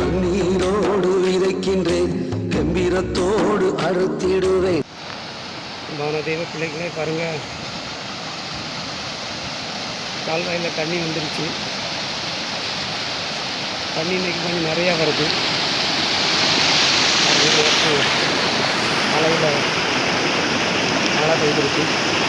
கண்ணீரோடு விதைக்கின்றேன் கம்பீரத்தோடு அறுத்திடுவேன். தெய்வ பிள்ளைகளே பாருங்க. கால்வாயில் தண்ணி வந்துருச்சு. தண்ணி இன்னைக்கு கொஞ்சம் நிறையா வருது. அளவில் மழை பெய்திருக்கு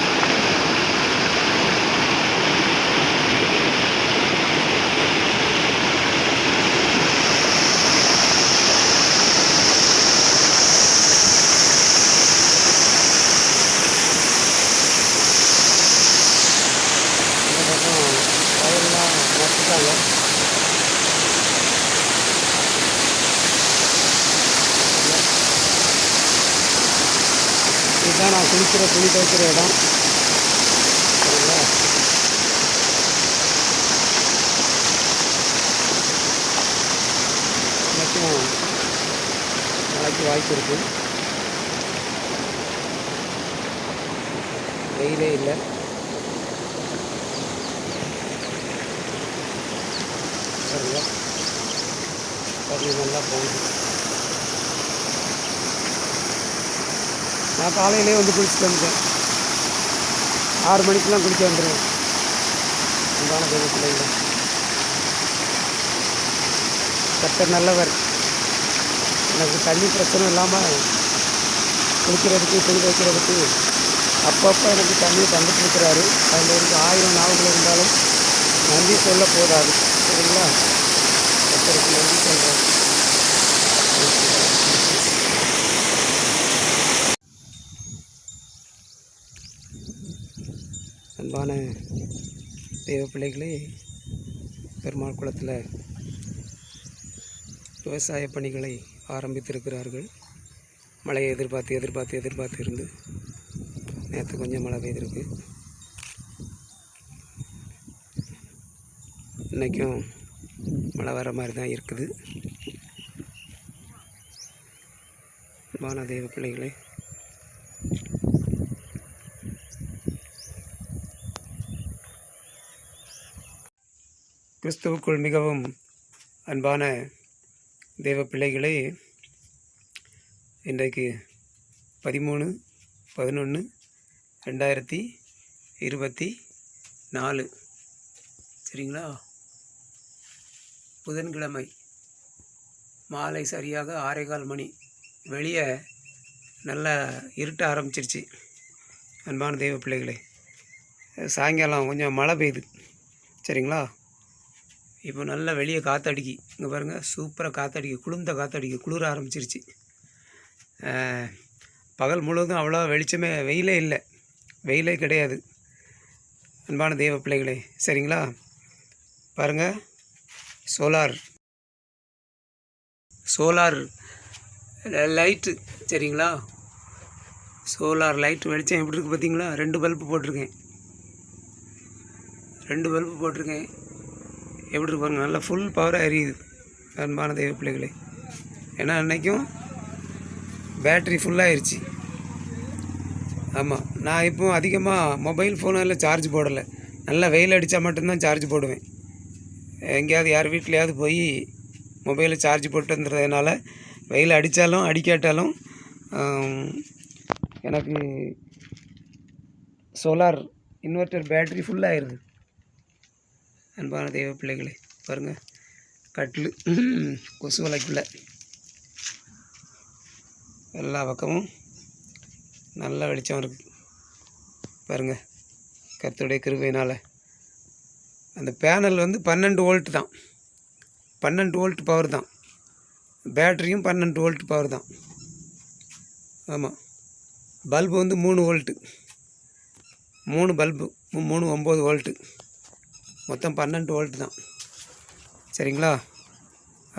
நட்டுட்டாங்க இதுதான் நான் குளிக்கிற துணி துவைக்கிற இடம். சரிங்களா இன்னைக்கும் நாளைக்கு வாய்ப்பு இருக்குது வெயிலே இல்லை சரிங்களா தண்ணி நல்லா போகுது நான் காலையிலே வந்து குளிச்சுட்டு வந்துட்டேன். ஆறு மணிக்கெலாம் குளிக்க வந்துடுவேன் அன்பான தெய்வ பிள்ளைங்க நல்லவர். எனக்கு தண்ணி பிரச்சனை இல்லாமல் குளிக்கிறதுக்கு துணி வைக்கிறதுக்கு அப்பப்போ எனக்கு தண்ணி தந்துட்டு இருக்கிறாரு. அதில் இருக்க ஆயிரம் நாவுகள் இருந்தாலும் நன்றி சொல்ல போதாது. சரிங்களா? கிடைக்கும் நன்றி சொல்கிறேன் அன்பான தெய்வ பிள்ளைகளே பெருமாள் குளத்தில் விவசாய பணிகளை ஆரம்பித்திருக்கிறார்கள். மழையை எதிர்பார்த்து எதிர்பார்த்து எதிர்பார்த்து இருந்து நேற்று கொஞ்சம் மழை பெய்திருக்கு. இன்றைக்கும் மழை வர மாதிரி தான் இருக்குது. அன்பான பிள்ளைகளே. கிறிஸ்துவுக்குள் மிகவும் அன்பான தேவ பிள்ளைகளே இன்றைக்கு பதிமூணு பதினொன்று ரெண்டாயிரத்தி இருபத்தி நாலு. சரிங்களா? புதன்கிழமை மாலை சரியாக ஆறேகால் மணி வெளியே நல்லா இருட்ட ஆரம்பிச்சிருச்சு. அன்பான தெய்வ பிள்ளைகளே சாயங்காலம் கொஞ்சம் மழை பெய்யுது. சரிங்களா? இப்போ நல்லா வெளியே காற்றடிக்கி இங்கே பாருங்கள் சூப்பராக காற்றடிக்கி குளிர்ந்த காற்றடிக்கி குளிர ஆரம்பிச்சிருச்சு. பகல் முழுவதும் அவ்வளோ வெளிச்சமே வெயிலே இல்லை. வெயிலே கிடையாது. அன்பான தெய்வ பிள்ளைகளே சரிங்களா? பாருங்கள் சோலார். சோலார் லைட்டு சரிங்களா சோலார் லைட் வெளிச்சம் எப்படி இருக்குது பார்த்தீங்களா? ரெண்டு பல்பு போட்டிருக்கேன். ரெண்டு பல்பு போட்டிருக்கேன். எப்படி இருக்கு நல்லா ஃபுல் பவராக எரியுது. அன்பான தெய்வ பிள்ளைகளே. ஏன்னா அன்னைக்கும் பேட்ரி ஃபுல்லாகிருச்சு ஆமாம் நான் இப்போ அதிகமாக மொபைல் ஃபோனில் சார்ஜ் போடலை. நல்லா வெயில் அடித்தா மட்டும்தான் சார்ஜ் போடுவேன். எங்கேயாவது யார் வீட்லையாவது போய் மொபைலை சார்ஜ் போட்டு வந்துடுறதுனால வெயில் அடித்தாலும் அடிக்காட்டாலும் எனக்கு சோலார் இன்வெர்ட்டர் பேட்ரி ஃபுல்லாகிடுது அன்பான தெய்வ பிள்ளைகளே பாருங்கள் கட்டில் கொசு வலைக்குள்ள. எல்லா பக்கமும் நல்ல வெளிச்சம் இருக்குது பாருங்கள் கருத்துடைய கிருபையினால். அந்த பேனல் வந்து பன்னெண்டு வோல்ட்டு தான். பன்னெண்டு வோல்ட் பவர் தான். பேட்டரியும் பன்னெண்டு வோல்ட் பவர் தான். ஆமாம் பல்பு வந்து மூணு வோல்ட்டு மூணு பல்பு மூணு ஒம்பது வோல்ட்டு மொத்தம் பன்னெண்டு வோல்ட் தான். சரிங்களா?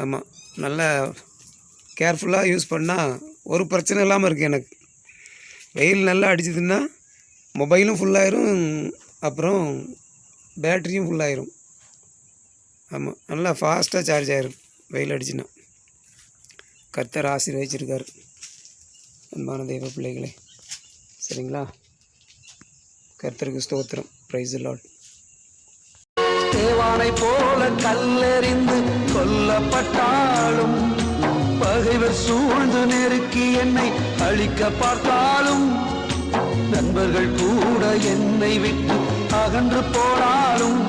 ஆமாம் நல்லா கேர்ஃபுல்லாக யூஸ் பண்ணால் ஒரு பிரச்சனை இல்லாமல் இருக்குது எனக்கு. வெயில் நல்லா அடிச்சதுன்னா மொபைலும் ஃபுல்லாயிரும் அப்புறம் பேட்டரியும் ஃபுல்லாயிரும் ஆமாம் நல்லா ஃபாஸ்ட்டாக சார்ஜ் ஆயிரும். வெயில் அடிச்சுன்னா. கர்த்தர் ஆசீர்வதிச்சிருக்காரு. அன்பான தெய்வ பிள்ளைகளே. சரிங்களா? கர்த்தருக்கு ஸ்தோத்திரம். ப்ரைஸ் லாட் தேவானை போல கல்லெறிந்து கொல்லப்பட்டாலும் பகைவர் சூழ்ந்து நெருக்கி என்னை அழிக்க பார்த்தாலும் நண்பர்கள் கூட என்னை விட்டு அகன்று போனாலும்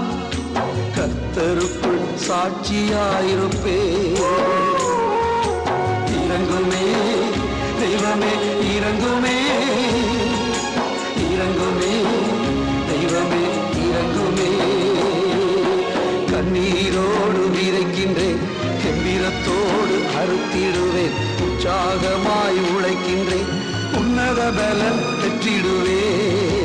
கத்தருக்குள் சாட்சியாயிருப்பே. இறங்குமே தெய்வமே இறங்குமே. இறங்குமே தெய்வமே இறங்குமே. கண்ணீரோடு விதைக்கின்றேன் கெம்பீரத்தோடு அறுத்திடுவேன் உற்சாகமாய் உழைக்கின்றேன் உன்னத பலன் பெற்றிடுவேன்